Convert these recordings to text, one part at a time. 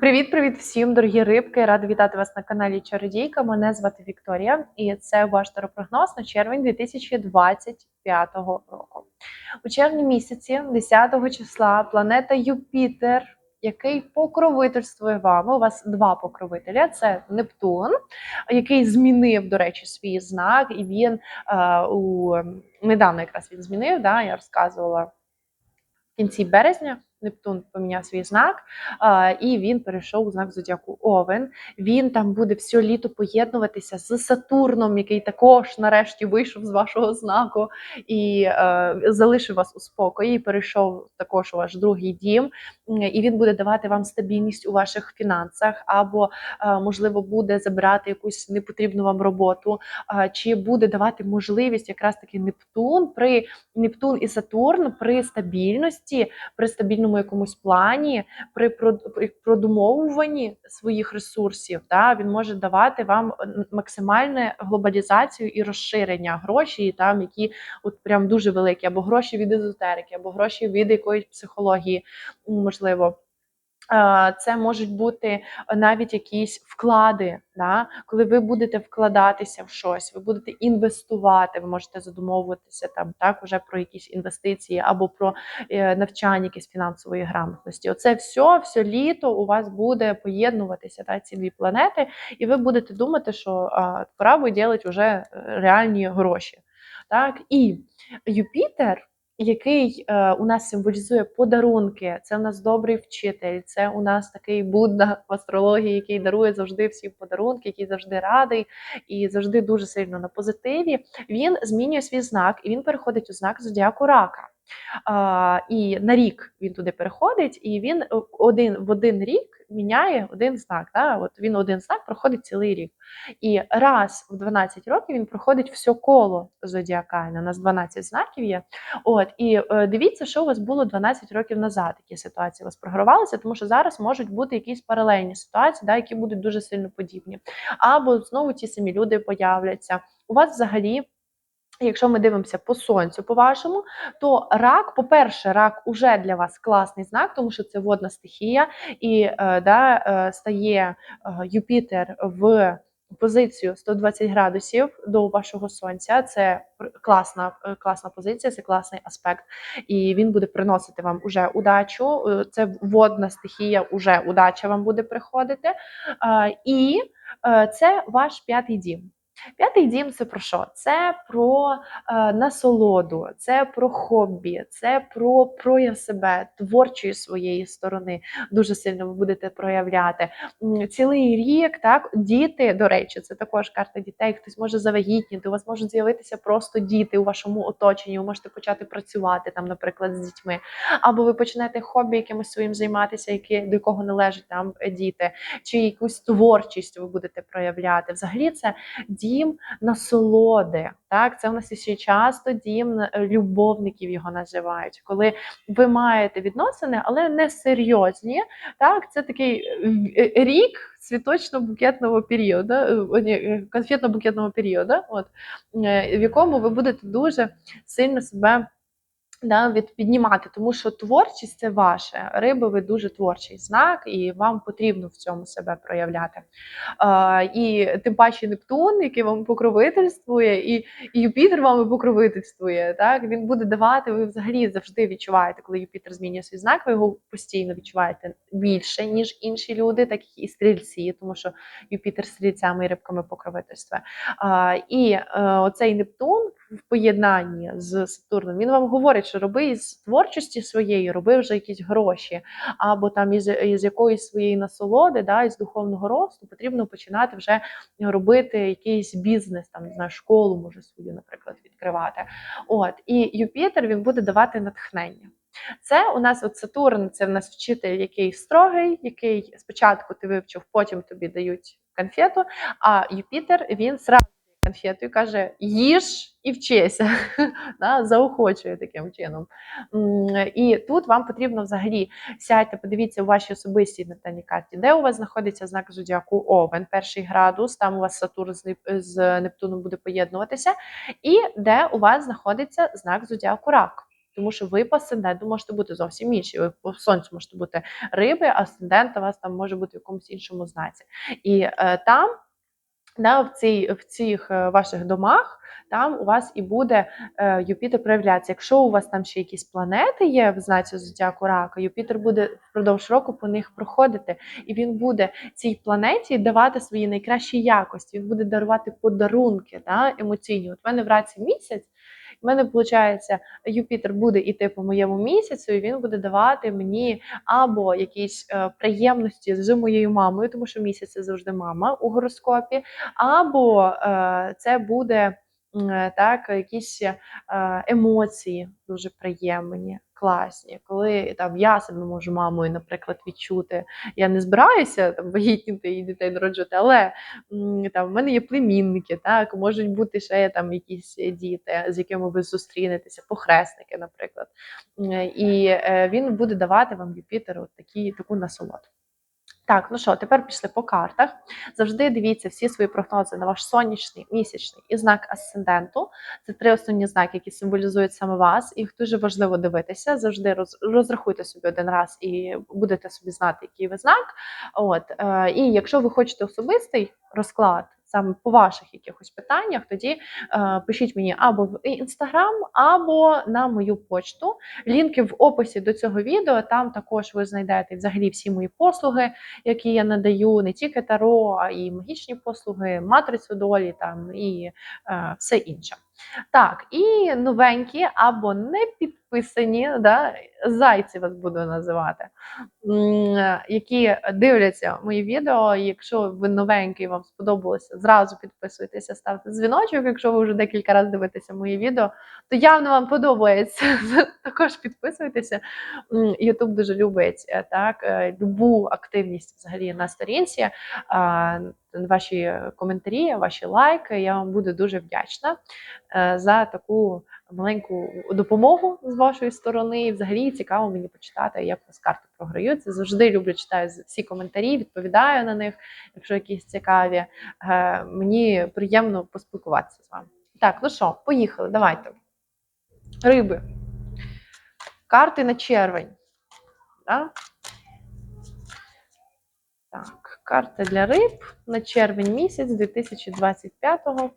Привіт-привіт всім, дорогі рибки! Рада вітати вас на каналі Чародійка. Мене звати Вікторія, і це ваш таропрогноз на червень 2025 року. У червні місяці, 10 числа, планета Юпітер, який покровительствує вами. У вас два покровителя: це Нептун, який змінив, до речі, свій знак, і він е, у недавно якраз він змінив. Да, я розказувала в кінці березня. Нептун поміняв свій знак, і він перейшов у знак зодіаку Овен. Він там буде все літо поєднуватися з Сатурном, який також нарешті вийшов з вашого знаку і е, залишив вас у спокої. і Перейшов також у ваш другий дім, і він буде давати вам стабільність у ваших фінансах, або е, можливо буде забирати якусь непотрібну вам роботу, чи буде давати можливість якраз таки Нептун при Нептун і Сатурн при стабільності, при стабільному якомусь плані, при прод- продумовуванні своїх ресурсів, да, він може давати вам н- максимальну глобалізацію і розширення грошей, там які от прям дуже великі, або гроші від езотерики, або гроші від якоїсь психології, можливо. Е, Це можуть бути навіть якісь вклади, да? коли ви будете вкладатися в щось, ви будете інвестувати, ви можете задумовуватися там так уже про якісь інвестиції або про е, навчання якісь фінансової грамотності. Оце все, все літо у вас буде поєднуватися та, ці дві планети, і ви будете думати, що а, пора виділити вже е, реальні гроші. Так? І Юпітер який е, у нас символізує подарунки. Це у нас добрий вчитель, це у нас такий Будда в астрології, який дарує завжди всі подарунки, який завжди радий і завжди дуже сильно на позитиві. Він змінює свій знак і він переходить у знак зодіаку рака. І на рік він туди переходить, і він е, один в один рік міняє один знак. Да? От він один знак проходить цілий рік. І раз в 12 років він проходить все коло зодіакальне. У нас 12 знаків є. От і е, дивіться, що у вас було 12 років назад. Які ситуації у вас програвалися, тому що зараз можуть бути якісь паралельні ситуації, да, які будуть дуже сильно подібні. Або знову ті самі люди появляться. У вас взагалі. Якщо ми дивимося по сонцю, по вашому, то рак, по-перше, рак уже для вас класний знак, тому що це водна стихія, і е, да, е, стає е, Юпітер в позицію 120 градусів до вашого сонця. Це класна, класна позиція, це класний аспект. І він буде приносити вам уже удачу. Це водна стихія, уже удача вам буде приходити. І це ваш п'ятий дім. П'ятий дім це про що? Це про е, насолоду, це про хобі, це про прояв себе творчої своєї сторони. Дуже сильно ви будете проявляти. Цілий рік, так, діти, до речі, це також карта дітей. Хтось може завагітніти, у вас можуть з'явитися просто діти у вашому оточенні. Ви можете почати працювати там, наприклад, з дітьми. Або ви почнете хобі якимось своїм займатися, яке, до якого належать там е, діти, чи якусь творчість ви будете проявляти. Взагалі, це дім насолоди. Так, це у нас ще часто дім е, любовників його називають, коли ви маєте відносини, але не серйозні. Так, це такий е, е, рік цвіточно-букетного періоду, конфетно-букетного періоду, от, в якому ви будете дуже сильно себе да, від, піднімати, тому що творчість це ваше. Риби, ви дуже творчий знак, і вам потрібно в цьому себе проявляти. А, і тим паче Нептун, який вам покровительствує, і, і Юпітер вам покровительствує. Так? Він буде давати, ви взагалі завжди відчуваєте, коли Юпітер змінює свій знак, ви його постійно відчуваєте більше, ніж інші люди, так як і стрільці, тому що Юпітер стрільцями і рибками покровительствує. А, і е, оцей Нептун в поєднанні з Сатурном, він вам говорить, що роби із творчості своєї, роби вже якісь гроші, або там із, із якоїсь своєї насолоди, да, із духовного росту потрібно починати вже робити якийсь бізнес, там не школу може свою, наприклад, відкривати. От і Юпітер він буде давати натхнення. Це у нас от Сатурн, це в нас вчитель, який строгий, який спочатку ти вивчив, потім тобі дають конфету. А Юпітер він зразу дає конфету і каже: їж і вчися, да, заохочує таким чином. І тут вам потрібно взагалі сядьте, подивіться у вашій особистій натальній карті, де у вас знаходиться знак зодіаку Овен, перший градус, там у вас Сатурн з Нептуном буде поєднуватися, і де у вас знаходиться знак зодіаку Рак. Тому що ви по асценденту можете бути зовсім інші. Ви по сонцю можете бути риби, а асцендент у вас там може бути в якомусь іншому знаці. І е, там, да, в, цій, в цих е, ваших домах, там у вас і буде е, Юпітер проявлятися. Якщо у вас там ще якісь планети є в знаці зодіаку рака, Юпітер буде впродовж року по них проходити, і він буде цій планеті давати свої найкращі якості. Він буде дарувати подарунки да, емоційні. От в мене в раці місяць. В мене виходить, Юпітер буде іти по моєму місяцю, і він буде давати мені або якісь е, приємності з моєю мамою, тому що місяць це завжди мама у гороскопі, або е, це буде е, так, якісь емоції дуже приємні, класні. Коли там я себе можу мамою, наприклад, відчути. Я не збираюся там вагітніти і дітей народжувати, але там в мене є племінники, так можуть бути ще там якісь діти, з якими ви зустрінетеся, похресники, наприклад. І е, він буде давати вам Юпітер такі, таку насолоду. Так, ну що, тепер пішли по картах. Завжди дивіться всі свої прогнози на ваш сонячний, місячний і знак асценденту. Це три основні знаки, які символізують саме вас. Їх дуже важливо дивитися. Завжди розрахуйте собі один раз і будете собі знати, який ви знак. От е, і якщо ви хочете особистий розклад. Саме по ваших якихось питаннях, тоді е, пишіть мені або в інстаграм, або на мою почту. Лінки в описі до цього відео. Там також ви знайдете взагалі всі мої послуги, які я надаю, не тільки таро, а і магічні послуги, матрицю долі там і е, все інше. Так, і новенькі або не підписані, да, зайці вас буду називати, е, які дивляться мої відео. Якщо ви новенький, вам сподобалося, зразу підписуйтеся, ставте дзвіночок. Якщо ви вже декілька разів дивитеся мої відео, то явно вам подобається. Також підписуйтеся. Ютуб дуже любить е, так, е, любу активність взагалі на сторінці. Ваші коментарі, ваші лайки. Я вам буду дуже вдячна е, за таку маленьку допомогу з вашої сторони. І взагалі цікаво мені почитати, як у вас карти програються. Завжди люблю читаю всі коментарі, відповідаю на них, якщо якісь цікаві. Е, Мені приємно поспілкуватися з вами. Так, ну що, поїхали, давайте. Риби. Карти на червень. Да? Так, карта для риб на червень місяць 2025-го.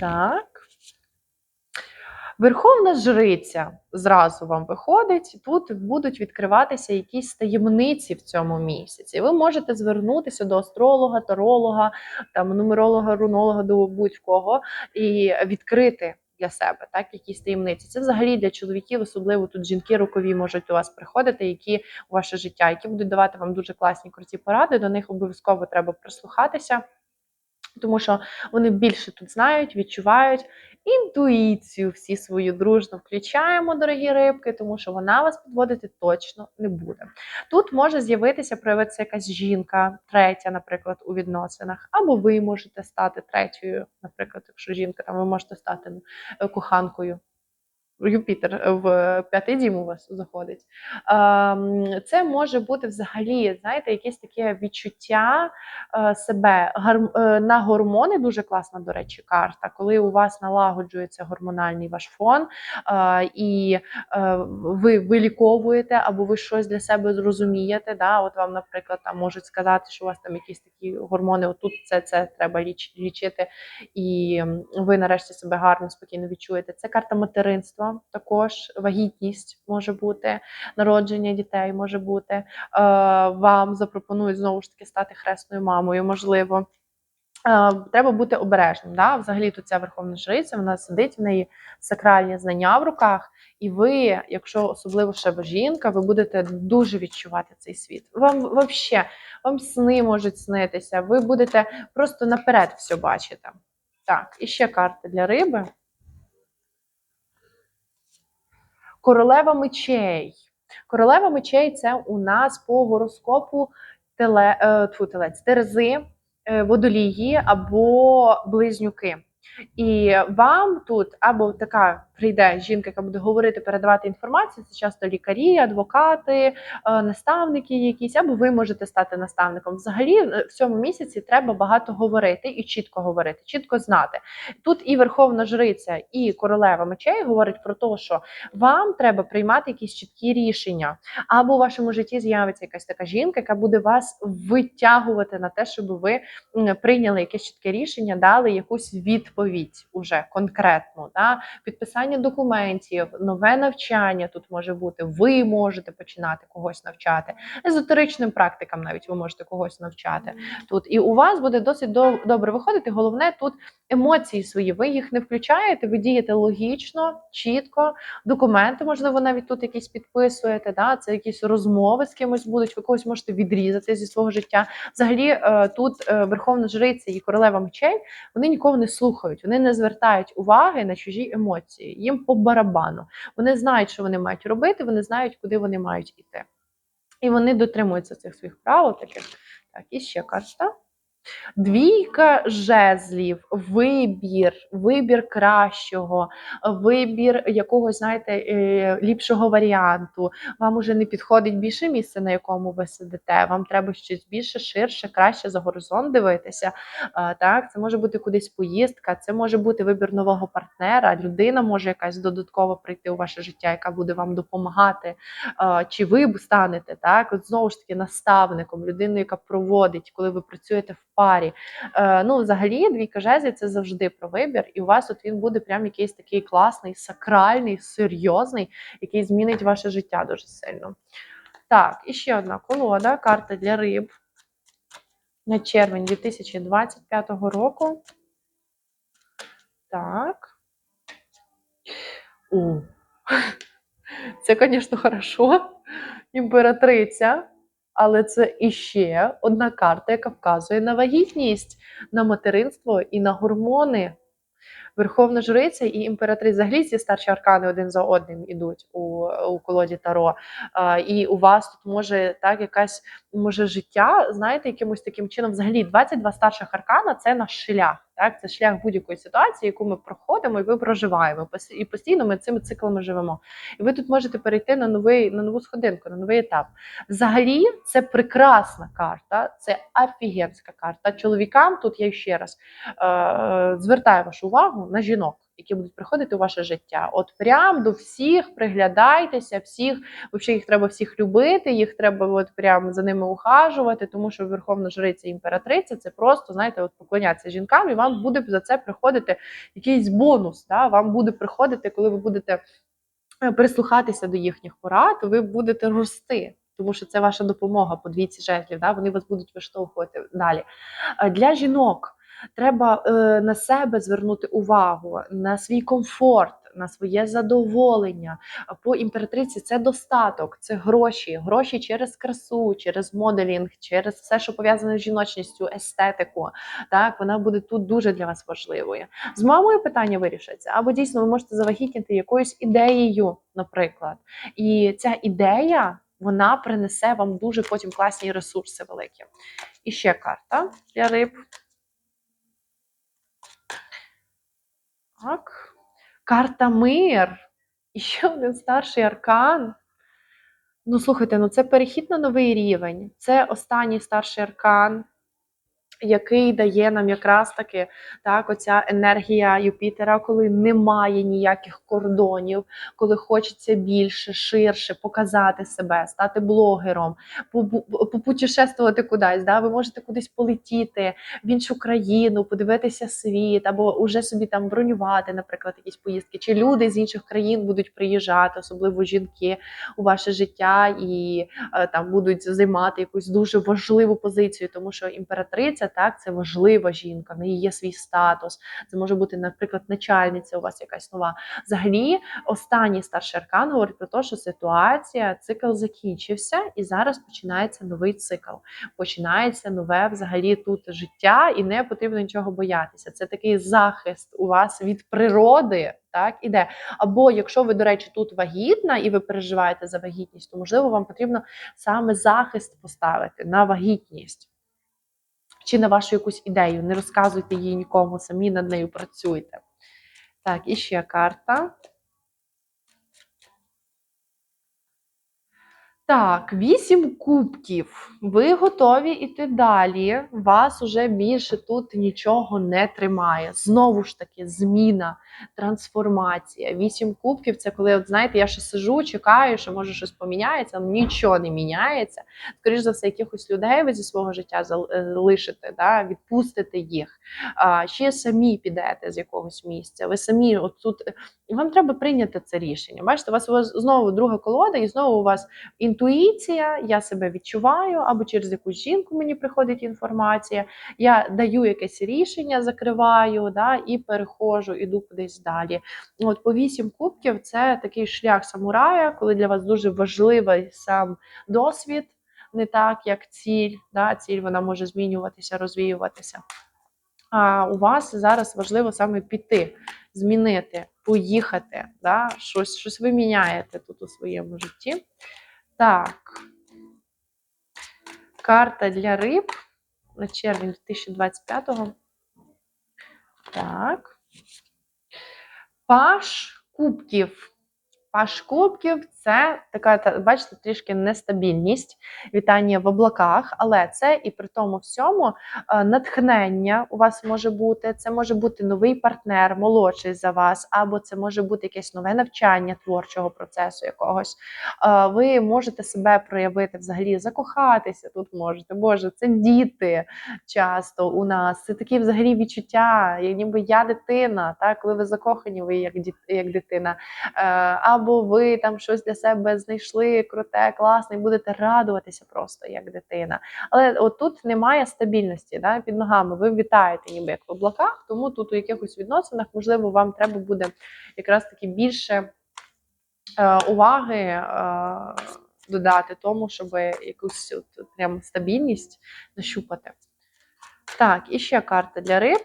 Так. Верховна жриця зразу вам виходить. Тут будуть відкриватися якісь таємниці в цьому місяці. Ви можете звернутися до астролога, таролога, там нумеролога, рунолога, до будь-кого і відкрити для себе так якісь таємниці. Це взагалі для чоловіків, особливо тут жінки рокові можуть у вас приходити, які у ваше життя, які будуть давати вам дуже класні круті поради. До них обов'язково треба прислухатися. Тому що вони більше тут знають, відчувають інтуїцію всі свою дружно включаємо, дорогі рибки, тому що вона вас підводити точно не буде. Тут може з'явитися, проявитися якась жінка, третя, наприклад, у відносинах, або ви можете стати третьою, наприклад, якщо жінка, там ви можете стати е, коханкою. Юпітер в п'ятий дім у вас заходить. Ем, Це може бути взагалі, знаєте, якесь таке відчуття е, себе е, на гормони. Дуже класна, до речі, карта, коли у вас налагоджується гормональний ваш фон, е, і ви виліковуєте або ви щось для себе зрозумієте. Да? От вам, наприклад, там можуть сказати, що у вас там якісь такі гормони, отут це, це треба лічити, і ви нарешті себе гарно, спокійно відчуєте. Це карта материнства, також вагітність може бути, народження дітей може бути. Е, Вам запропонують знову ж таки стати хресною мамою, можливо. Е, Треба бути обережним. Да? Взагалі, тут ця верховна жриця, вона сидить в неї сакральні знання в руках, і ви, якщо особливо ще ви жінка, ви будете дуже відчувати цей світ. Вам вообще, вам сни можуть снитися, ви будете просто наперед все бачити. Так, і ще карти для риби. Королева мечей. Королева мечей це у нас по гороскопу теле, е, тьфу, телець, терези, е, водолії або близнюки. І вам тут або така прийде жінка, яка буде говорити, передавати інформацію. Це часто лікарі, адвокати, е, наставники якісь, або ви можете стати наставником. Взагалі, е, в цьому місяці треба багато говорити і чітко говорити, чітко знати. Тут і Верховна Жриця, і королева мечей говорить про те, що вам треба приймати якісь чіткі рішення, або у вашому житті з'явиться якась така жінка, яка буде вас витягувати на те, щоб ви прийняли якесь чітке рішення, дали якусь відповідь уже конкретну. Да? Підписання документів, нове навчання тут може бути. Ви можете починати когось навчати. Езотеричним практикам навіть ви можете когось навчати тут. І у вас буде досить до- добре виходити. Головне тут емоції свої. Ви їх не включаєте, ви дієте логічно, чітко. Документи, можливо, навіть тут якісь підписуєте. Да? Це якісь розмови з кимось будуть. Ви когось можете відрізати зі свого життя. Взагалі, е, тут е, Верховна Жриця і королева мечей вони нікого не слухають, вони не звертають уваги на чужі емоції. Їм по барабану. Вони знають, що вони мають робити, вони знають, куди вони мають іти. І вони дотримуються цих своїх правил. Таких. Так, і ще карта. Двійка жезлів, вибір, вибір кращого, вибір якогось, знаєте, е, ліпшого варіанту. Вам уже не підходить більше місце, на якому ви сидите. Вам треба щось більше, ширше, краще за горизонт дивитися. Так, це може бути кудись поїздка, це може бути вибір нового партнера. Людина може якась додатково прийти у ваше життя, яка буде вам допомагати. Чи ви станете так? От знову ж таки наставником, людиною, яка проводить, коли ви працюєте в парі. Е, ну, взагалі, двійка жезлів це завжди про вибір, і у вас от він буде прям якийсь такий класний, сакральний, серйозний, який змінить ваше життя дуже сильно. Так, і ще одна колода, карта для риб на червень 2025 року. Так. У. Це, звісно, хорошо. Імператриця. Але це іще одна карта, яка вказує на вагітність, на материнство і на гормони. Верховна жриця і імператриця взагалі ці старші аркани один за одним ідуть у, у колоді Таро. А, і у вас тут може так якась може життя, знаєте, якимось таким чином. Взагалі, 22 старших аркана це наш шлях. Так, це шлях будь-якої ситуації, яку ми проходимо, і ви проживаємо. І постійно ми цими циклами живемо. І ви тут можете перейти на новий на нову сходинку, на новий етап. Взагалі, це прекрасна карта, це офігенська карта. Чоловікам тут я ще раз е, звертаю вашу увагу на жінок, які будуть приходити у ваше життя. От прям до всіх приглядайтеся, всіх, взагалі їх треба всіх любити, їх треба от прям за ними ухажувати, тому що Верховна Жриця імператриця це просто, знаєте, от поклонятися жінкам, і вам буде за це приходити якийсь бонус. Да? Вам буде приходити, коли ви будете е, прислухатися до їхніх порад, ви будете рости. Тому що це ваша допомога по двійці жезлів, да? вони вас будуть виштовхувати далі. Е, Для жінок треба е, на себе звернути увагу, на свій комфорт, на своє задоволення. По імператриці це достаток, це гроші, гроші через красу, через моделінг, через все, що пов'язане з жіночністю, естетику. Так, вона буде тут дуже для вас важливою. З мамою питання вирішиться, або дійсно ви можете завагітніти якоюсь ідеєю, наприклад. І ця ідея вона принесе вам дуже потім класні ресурси великі. І ще карта для риб. Так. Карта мир. І ще один старший аркан. Ну, слухайте, ну це перехід на новий рівень. Це останній старший аркан, який дає нам якраз таки так, оця енергія Юпітера, коли немає ніяких кордонів, коли хочеться більше, ширше показати себе, стати блогером, попутешествувати кудись. Да? Ви можете кудись полетіти в іншу країну, подивитися світ, або уже собі там бронювати, наприклад, якісь поїздки. Чи люди з інших країн будуть приїжджати, особливо жінки, у ваше життя і е, там будуть займати якусь дуже важливу позицію, тому що імператриця так це важлива жінка, в неї є свій статус. Це може бути, наприклад, начальниця у вас якась нова. Взагалі, останній старший аркан говорить про те, що ситуація, цикл закінчився, і зараз починається новий цикл. Починається нове взагалі тут життя, і не потрібно нічого боятися. Це такий захист у вас від природи. Так, іде. Або якщо ви, до речі, тут вагітна і ви переживаєте за вагітність, то можливо вам потрібно саме захист поставити на вагітність. Чи на вашу якусь ідею. Не розказуйте її нікому, самі над нею працюйте. Так, і ще карта. Так, вісім кубків. Ви готові йти далі. Вас уже більше тут нічого не тримає. Знову ж таки, зміна, трансформація. Вісім кубків це коли, от знаєте, я ще сижу, чекаю, що може щось поміняється, але нічого не міняється. Скоріше за все, якихось людей ви зі свого життя залишите, да, відпустите їх. А, Ще самі підете з якогось місця. Ви самі от тут і вам треба прийняти це рішення. Бачите, у вас знову друга колода, і знову у вас інтуїція, я себе відчуваю, або через якусь жінку мені приходить інформація. Я даю якесь рішення, закриваю да, і переходжу, іду кудись далі. От По вісім кубків це такий шлях самурая, коли для вас дуже важливий сам досвід, не так, як ціль. Да, Ціль вона може змінюватися, розвіюватися. А у вас зараз важливо саме піти, змінити, поїхати. Да? Щось щось ви міняєте тут у своєму житті. Так. Карта для риб на червень 2025-го. Так. Паш кубків. Паш кубків це така, бачите, трішки нестабільність, вітання в облаках, але це і при тому всьому е, натхнення у вас може бути. Це може бути новий партнер, молодший за вас, або це може бути якесь нове навчання творчого процесу якогось. Е, ви можете себе проявити, взагалі закохатися тут можете. Боже, це діти часто у нас. Це такі взагалі відчуття, ніби я дитина, так, коли ви закохані, ви як дитина. Або ви там щось для себе знайшли круте, класне, і будете радуватися просто як дитина. Але от тут немає стабільності да, під ногами. Ви вітаєте, ніби як в облаках, тому тут у якихось відносинах, можливо, вам треба буде якраз таки більше е, уваги. Е, Додати тому, щоб якусь от, прям стабільність нащупати. Так, і ще карта для риб.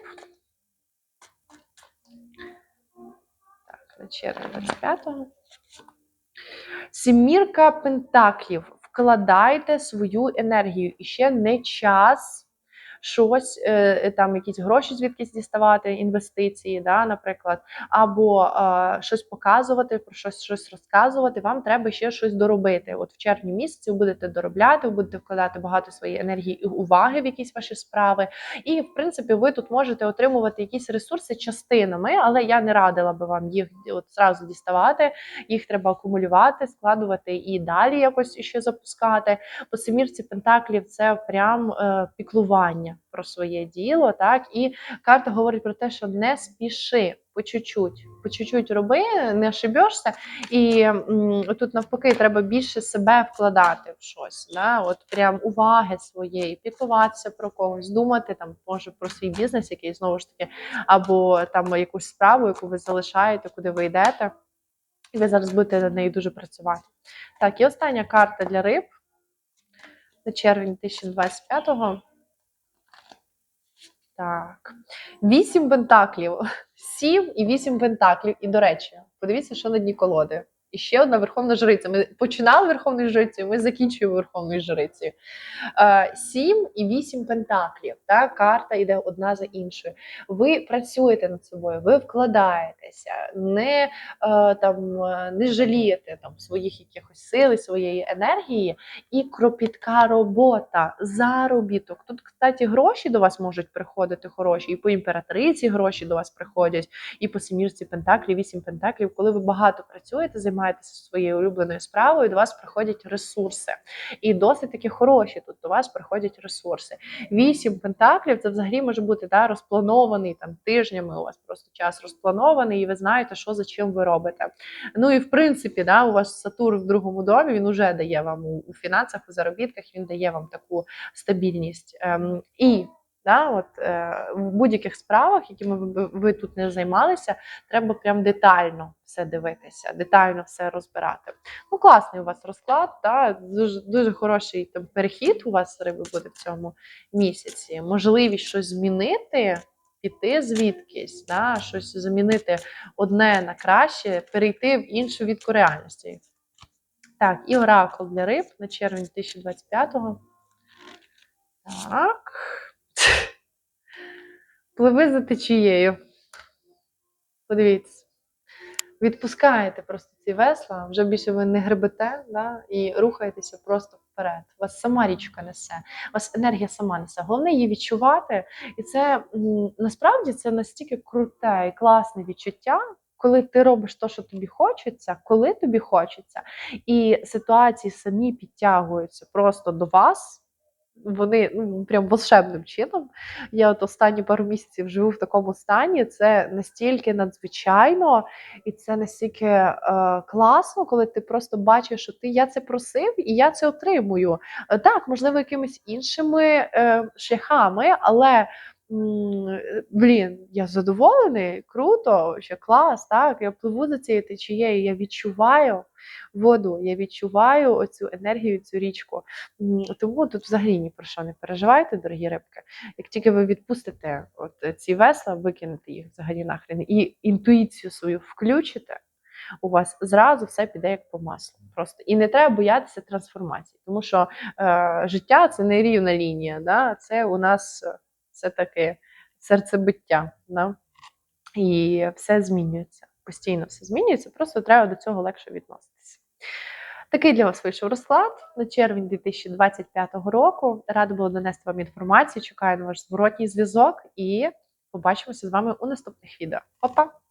Так, на червень 25-го. Сімірка пентаклів. Вкладайте свою енергію. І ще не час щось, е, там якісь гроші звідкись діставати, інвестиції, да, наприклад, або е, щось показувати, про щось щось розказувати. Вам треба ще щось доробити. От в червні місяці ви будете доробляти, ви будете вкладати багато своєї енергії і уваги в якісь ваші справи. І, в принципі, ви тут можете отримувати якісь ресурси частинами, але я не радила би вам їх от зразу діставати. Їх треба акумулювати, складувати і далі якось ще запускати. По семірці пентаклів це прям е, піклування про своє діло, так і карта говорить про те, що не спіши по чуть-чуть, по чуть-чуть роби, не ошибешся. І м, тут навпаки треба більше себе вкладати в щось. Да? От прям уваги своєї, піклуватися про когось, думати там, може про свій бізнес, який знову ж таки, або там якусь справу, яку ви залишаєте, куди ви йдете. І ви зараз будете над нею дуже працювати. Так, і остання карта для риб на червень 2025-го. Так. Вісім пентаклів. Сім і вісім пентаклів. І, до речі, подивіться, що на дні колоди. І ще одна верховна жриця. Ми починали верховною жрицею, ми закінчуємо верховною жрицею. Е, сім і вісім пентаклів. Та карта йде одна за іншою. Ви працюєте над собою, ви вкладаєтеся, не е, там не жалієте там своїх якихось сил, своєї енергії, і кропітка робота, заробіток. Тут, кстати, гроші до вас можуть приходити хороші, і по імператриці гроші до вас приходять, і по семірці пентаклів, вісім пентаклів, коли ви багато працюєте займаєтеся своєю улюбленою справою, до вас приходять ресурси. І досить таки хороші тут до вас приходять ресурси. Вісім пентаклів це взагалі може бути да, розпланований там тижнями. У вас просто час розпланований, і ви знаєте, що за чим ви робите. Ну і в принципі, да, у вас Сатурн в другому домі він уже дає вам у, у фінансах, у заробітках, він дає вам таку стабільність. Ем, І Да, от, е, В будь-яких справах, якими ви, ви тут не займалися, треба прям детально все дивитися, детально все розбирати. Ну, класний у вас розклад, да, дуже дуже хороший там перехід у вас риби буде в цьому місяці. Можливість щось змінити, піти звідкись, да, щось замінити одне на краще, перейти в іншу відку реальності. Так, і оракул для риб на червень 2025-го. Так. Пливи за течією. Подивіться. Відпускаєте просто ці весла, вже більше ви не гребете да, і рухаєтеся просто вперед. Вас сама річка несе, вас енергія сама несе. Головне її відчувати. І це насправді це настільки круте і класне відчуття, коли ти робиш те, що тобі хочеться, коли тобі хочеться, і ситуації самі підтягуються просто до вас. Вони ну, прям волшебним чином. Я от останні пару місяців живу в такому стані. Це настільки надзвичайно, і це настільки е, класно, коли ти просто бачиш, що ти я це просив і я це отримую. Е, так, можливо, якимись іншими е, шляхами, але. М, Блін, я задоволений, круто, ще клас, так. Я пливу за цією течією, я відчуваю воду, я відчуваю оцю енергію, цю річку. Тому тут взагалі ні про що не переживайте, дорогі рибки. Як тільки ви відпустите от е, ці весла, викинете їх взагалі нахрен і інтуїцію свою включите, у вас зразу все піде як по маслу. Просто і не треба боятися трансформації, тому що е, життя це не рівна лінія, да? це у нас е, все таки серцебиття. Да? І все змінюється. Постійно все змінюється, просто треба до цього легше відноситися. Такий для вас вийшов розклад на червень 2025 року. Рада була донести вам інформацію. Чекаю на ваш зворотній зв'язок і побачимося з вами у наступних відео. Па-па!